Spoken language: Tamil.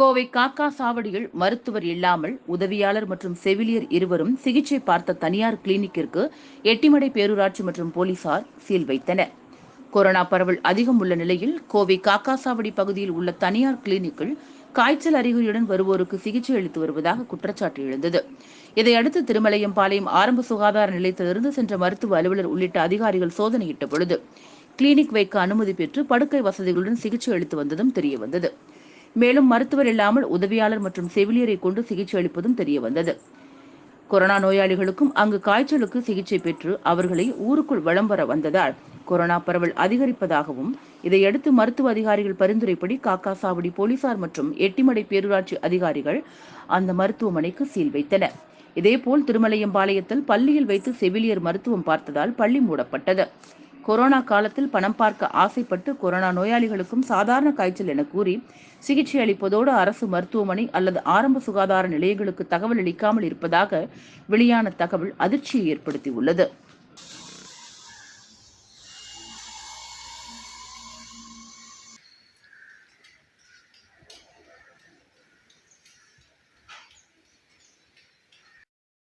கோவை காக்கா சாவடியில் மருத்துவர் இல்லாமல் உதவியாளர் மற்றும் செவிலியர் இருவரும் சிகிச்சை பார்த்த தனியார் கிளினிக்கிற்கு எட்டிமடை பேரூராட்சி மற்றும் போலீசார் சீல் வைத்தனர். கொரோனா பரவல் அதிகம் உள்ள நிலையில் கோவை காக்காசாவடி பகுதியில் உள்ள தனியார் கிளினிக்கில் காய்ச்சல் அறிகுறியுடன் வருவோருக்கு சிகிச்சை அளித்து வருவதாக குற்றச்சாட்டு எழுந்தது. இதையடுத்து திருமலையம்பாளையம் ஆரம்ப சுகாதார நிலையத்திலிருந்து சென்ற மருத்துவ அலுவலர் உள்ளிட்ட அதிகாரிகள் சோதனையிட்ட பொழுது கிளினிக் வைக்க அனுமதி பெற்று படுக்கை வசதிகளுடன் சிகிச்சை அளித்து வந்ததும் தெரியவந்தது. மேலும் மருத்துவர் இல்லாமல் உதவியாளர் மற்றும் செவிலியரை கொண்டு சிகிச்சை அளிப்பதும் தெரியவந்தது. கொரோனா நோயாளிகளுக்கும் அங்கு காய்ச்சலுக்கு சிகிச்சை பெற்று அவர்களை ஊருக்குள் வலம் வர வந்ததால் கொரோனா பரவல் அதிகரிப்பதாகவும் இதையடுத்து மருத்துவ அதிகாரிகள் பரிந்துரைப்படி காக்காசாவடி போலீசார் மற்றும் எட்டிமடை பேரூராட்சி அதிகாரிகள் அந்த மருத்துவமனைக்கு சீல் வைத்தனர். இதேபோல் திருமலையம்பாளையத்தில் பள்ளியில் வைத்து செவிலியர் மருத்துவம் பார்த்ததால் பள்ளி மூடப்பட்டது. கொரோனா காலத்தில் பணம் பார்க்க ஆசைப்பட்டு கொரோனா நோயாளிகளுக்கும் சாதாரண காய்ச்சல் என கூறி சிகிச்சை அளிப்பதோடு அரசு மருத்துவமனை அல்லது ஆரம்ப சுகாதார நிலையங்களுக்கு தகவல் அளிக்காமல் இருப்பதாக வெளியான தகவல் அதிர்ச்சியை ஏற்படுத்தியுள்ளது.